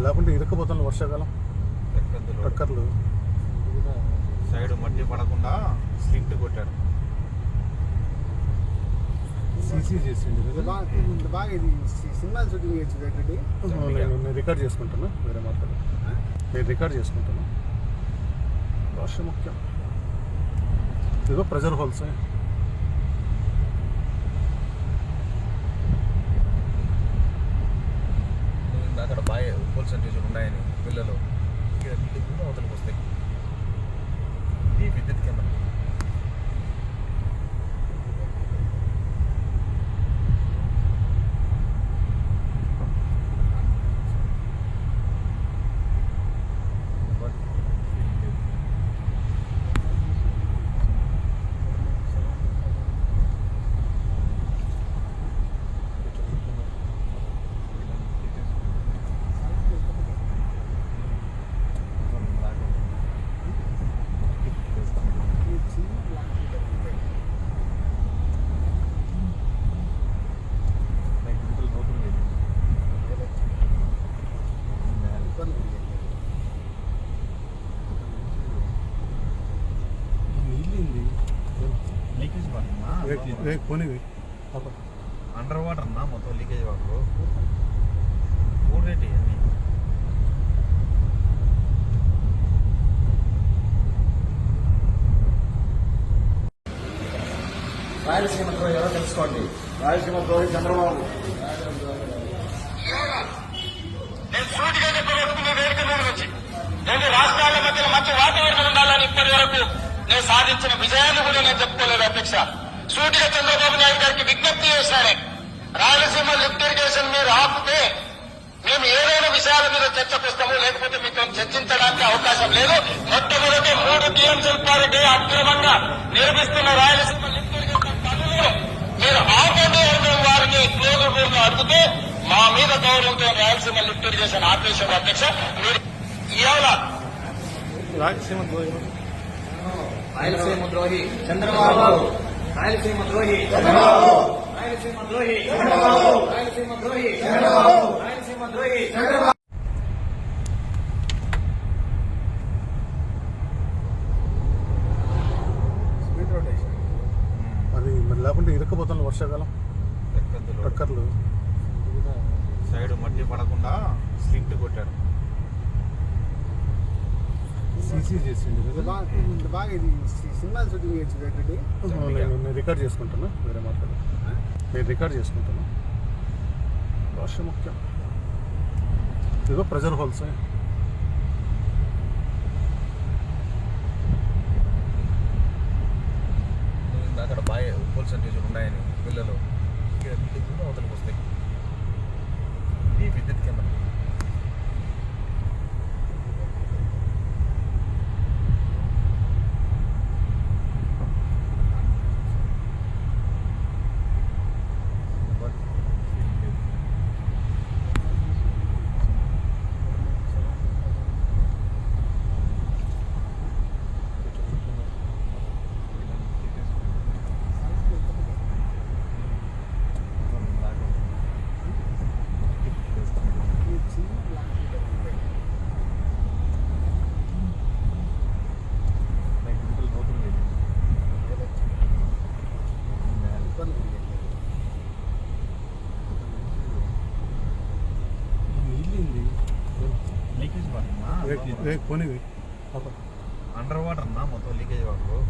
వర్షాకాలం. పెద్దలు టక్కర్లు. సైడ్ మట్టి పడకుండా స్లింట్ కొట్టారు. సీసీ చేసిండు. బాగా ఇది సి- సినిమా షూటింగ్ చేయొచ్చు నేను రికార్డ్ చేసుకుంటాను వేరే మాట్లాడు నేను రికార్డ్ చేసుకుంటాను భాష ముఖ్యం. ఇదిగో ప్రెజర్ హోల్స్ అక్కడ బాగా పర్సంటేజ్ ఉన్నాయని పిల్లలు ఇక్కడ నీళ్ళు కూడా అవతలకి వస్తాయి ఇది విద్యుత్ కేంద్రం ఈ చిన్న ప్లాంట్ ఉంటాయి. ఇబ్బంది ఉంది. నీళ్ళింది లీకేజ్ వాటర్ పోనివి అండర్ వాటర్ అన్నా మొత్తం లీకేజ్ వాటర్ ఊరేటి అన్ని రాయలసీమ ద్రోహి ఎవరో తెలుసుకోండి. రాయలసీమ ద్రోహి చంద్రబాబు. నేను సూటిగా చెప్పబడుతున్న వేదిక మీద నుంచి రెండు రాష్ట్రాల మధ్య మంచి వాతావరణం ఉండాలని ఇప్పటి వరకు నేను సాధించిన విజయాన్ని కూడా నేను చెప్పుకోలేదు అధ్యక్ష. సూటిగా చంద్రబాబు నాయుడు గారికి విజ్ఞప్తి చేశాను రాయలసీమ లిఫ్ట్ ఇరిగేషన్ మీరు ఆపితే మేము ఏదైనా విషయాల మీద చర్చకు వస్తాము లేకపోతే మీతో చర్చించడానికి అవకాశం లేదు. మొట్టమొదటి మూడు టీఎంసీల పార్టీ అక్రమంగా నిర్మిస్తున్న రాయలసీమ లిఫ్ట్ ఇరిగేషన్ పనులను మీరు ఆపండి అని వారిని క్లోజ్ రూమ్లో అడిగితే మా మీద గౌరవంతో రాయలసీమ లిఫ్ట్ ఇరిగేషన్ ఆపేసిన అధ్యక్ష. మీరు ఇవాళ రాయలసీమ ద్రోహి. రాయలసీమ ద్రోహి చంద్రబాబు రాయలసీమ ద్రోహి రాయలసీమ ద్రోహి రాయలసీమ ద్రోహి రాయలసీమ ద్రోహి చంద్రబాబు స్పీడ్ రొటేషన్ అది మరి లేకుంటే ఇరుక్కుపోతాను వర్షాకాలం. టక్కర్లు సైడ్ మట్టి పడకుండా స్లింట్ కొట్టారు సీసీ చేసిండు ఇంత బాగా బాగా ఇది సి- సినిమా షూటింగ్ చేయొచ్చు నేను రికార్డ్ చేసుకుంటాను వేరే మాట్లాడు నేను రికార్డ్ చేసుకుంటాను భాష ముఖ్యం. ఇదిగో ప్రెజర్ హోల్స్ అక్కడ బాగా పర్సంటేజ్ ఉన్నాయని పిల్లలు. ఇక్కడ కూడా అవతలకి వస్తాయి. ఇది విద్యుత్ కేంద్రం పోనివి అండర్ వాటర్ అన్నా మొత్తం లీకేజ్ వాటర్